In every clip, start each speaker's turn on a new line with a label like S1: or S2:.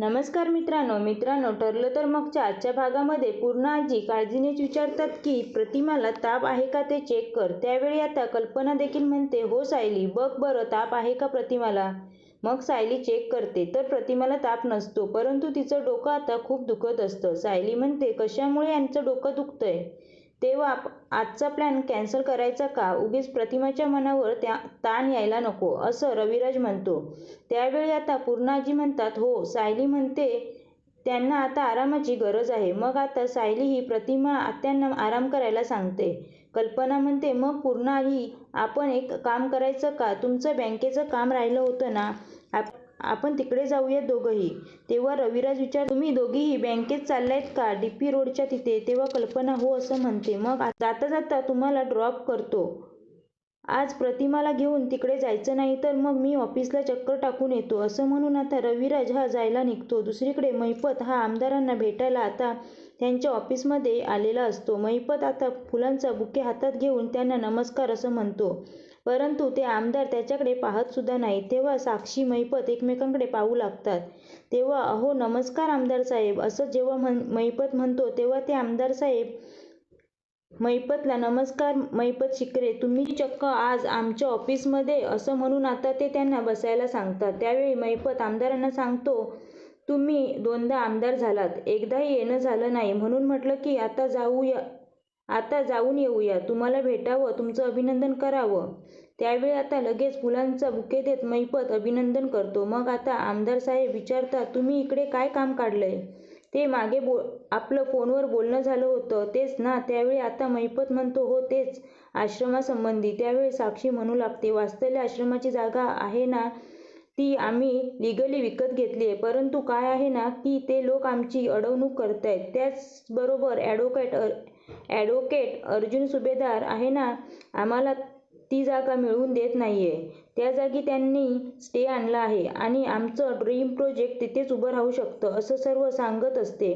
S1: नमस्कार मित्रांनो मित्रांनो ठरलं तर मगच्या आजच्या भागामध्ये पूर्ण आजी काळजीनेच विचारतात की प्रतिमाला ताप आहे का ते चेक कर. त्यावेळी आता कल्पना देखील म्हणते हो सायली बघ बरं ताप आहे का प्रतिमाला? मग सायली चेक करते तर प्रतिमाला ताप नसतो परंतु तिचं डोकं आता खूप दुखत असतं. सायली म्हणते कशामुळे यांचं डोकं दुखतंय? तेव्हा आजचा प्लॅन कॅन्सल करायचा का? उगीच प्रतिमाच्या मनावर त्या ताण यायला नको असं रविराज म्हणतो. त्यावेळी आता पूर्णाजी म्हणतात हो सायली म्हणते त्यांना आता आरामाची गरज आहे. मग आता सायली ही प्रतिमा आत्यांना आराम करायला सांगते. कल्पना म्हणते मग पूर्णाजी आपण एक काम करायचं का? तुमचं बँकेचं काम राहिलं होतं ना? आपण तिकडे जाऊयात दोघंही. तेव्हा रविराज विचार तुम्ही दोघीही बँकेत चाललायत का? डी पी रोडच्या तिथे. तेव्हा कल्पना हो असं म्हणते. मग जाता जाता तुम्हाला ड्रॉप करतो. आज प्रतिमाला घेऊन तिकडे जायचं नाही तर मग मी ऑफिसला चक्कर टाकून येतो. असं म्हणून आता रविराज हा जायला निघतो. दुसरीकडे महिपत हा आमदारांना भेटायला आता त्यांच्या ऑफिसमध्ये आलेला असतो. महिपत आता फुलांचा बुके हातात घेऊन त्यांना नमस्कार असं म्हणतो. परंतु ते आमदार त्याच्याकडे पाहत सुद्धा नाही तेव्हा साक्षी महिपत एकमेकांकडे पाहू लागतात. तेव्हा अहो नमस्कार आमदार साहेब. असं जेव्हा म्हण महिपत म्हणतो तेव्हा ते आमदार साहेब महिपतला नमस्कार महिपत शिकरे तुम्ही चक्क आज आमच्या ऑफिसमध्ये असं म्हणून आता ते त्यांना बसायला सांगतात. त्यावेळी महिपत आमदारांना सांगतो तुम्ही दोनदा आमदार झालात. एकदाही येणं झालं नाही. म्हणून म्हटलं की आता जाऊया आता जाऊन येऊया. तुम्हाला भेटावं तुमचं अभिनंदन करावं. त्यावेळी आता लगेच फुलांचा बुके देत मैपत अभिनंदन करतो. मग आता आमदार साहेब विचारतात तुम्ही इकडे काय काम काढलंय? ते मागे बो आपलं फोनवर बोलणं झालं होतं. तेच ना त्यावेळी आता मैपत म्हणतो हो तेच आश्रमासंबंधी. त्यावेळी साक्षी म्हणू लागते. वास्तव्य आश्रमाची जागा आहे ना ती आम्ही लिगली विकत घेतली आहे. परंतु काय आहे ना की ते लोक आमची अडवणूक करत आहेत त्याचबरोबर ॲडव्होकेट ॲडवोकेट अर्जुन सुभेदार आहे ना आम्हाला ती जागा मिळवून देत नाही आहे त्या जागी त्यांनी स्टे आणला आहे आणि आमचं ड्रीम प्रोजेक्ट तिथेच उभं राहू शकतं असं सर्व सांगत असते.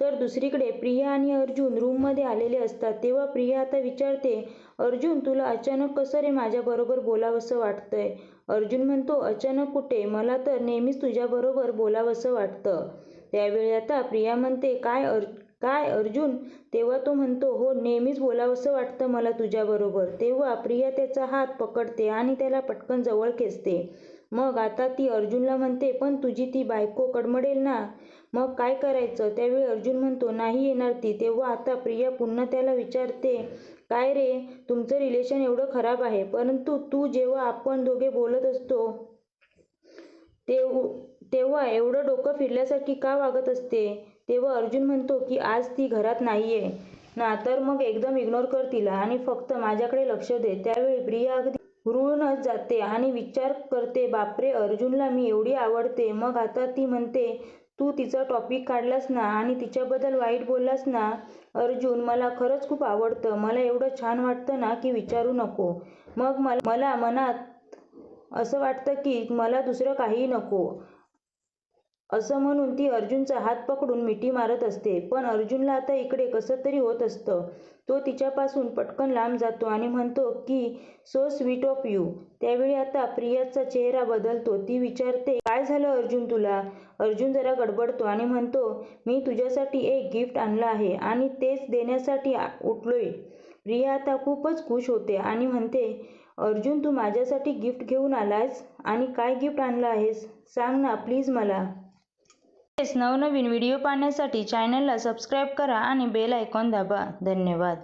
S1: तर दुसरीकडे प्रिया आणि अर्जुन रूममध्ये आलेले असतात. तेव्हा प्रिया आता विचारते अर्जुन तुला अचानक कसं रे माझ्याबरोबर बोलावंसं वाटतंय? अर्जुन म्हणतो अचानक कुठे? मला तर नेहमीच तुझ्याबरोबर बोलावंसं वाटतं. त्यावेळी आता प्रिया म्हणते काय अर्ज काय अर्जुन? तेव्हा तो म्हणतो हो नेहमीच बोलावंसं वाटतं मला तुझ्याबरोबर. तेव्हा प्रिया त्याचा हात पकडते आणि त्याला पटकन जवळ खेचते. मग आता ती अर्जुनला म्हणते पण तुझी ती बायको कडमडेल ना? मग काय करायचं? त्यावेळी अर्जुन म्हणतो नाही येणार ती. तेव्हा आता प्रिया पुन्हा त्याला विचारते काय रे तुमचं रिलेशन एवढं खराब आहे परंतु तू जेव्हा आपण दोघे बोलत असतो तेव्हा एवढं डोकं फिरल्यासारखी का वागत असते? तेव्हा अर्जुन म्हणतो की आज ती घरात नाहीये. ना तर मग एकदम इग्नोर कर तिला आणि फक्त माझ्याकडे लक्ष दे. त्यावेळी प्रिया अगदी हुरळूनच जाते आणि विचार करते बापरे अर्जुनला मी एवढी आवडते. मग आता ती म्हणते तू तिचा टॉपिक काढलास ना आणि तिच्याबद्दल वाईट बोललास ना अर्जुन मला खरंच खूप आवडतं. मला एवढं छान वाटतं ना की विचारू नको. मग मला मनात असं वाटतं की मला दुसरं काहीही नको. असं म्हणून ती अर्जुनचा हात पकडून मिठी मारत असते. पण अर्जुनला आता इकडे कसं तरी होत असतं. तो तिच्यापासून पटकन लांब जातो आणि म्हणतो की सो स्वीट ऑफ यू त्यावेळी आता प्रियाचा चेहरा बदलतो. ती विचारते काय झालं अर्जुन तुला? अर्जुन जरा गडबडतो आणि म्हणतो मी तुझ्यासाठी एक गिफ्ट आणलं आहे आणि तेच देण्यासाठी उठलोय. प्रिया आता खूपच खुश होते आणि म्हणते अर्जुन तू माझ्यासाठी गिफ्ट घेऊन आलास आणि काय गिफ्ट आणलं आहेस? सांग ना प्लीज मला. नवनवीन व्हिडिओ पाहण्यासाठी चॅनलला सबस्क्राईब करा आणि बेल आयकॉन दाबा. धन्यवाद.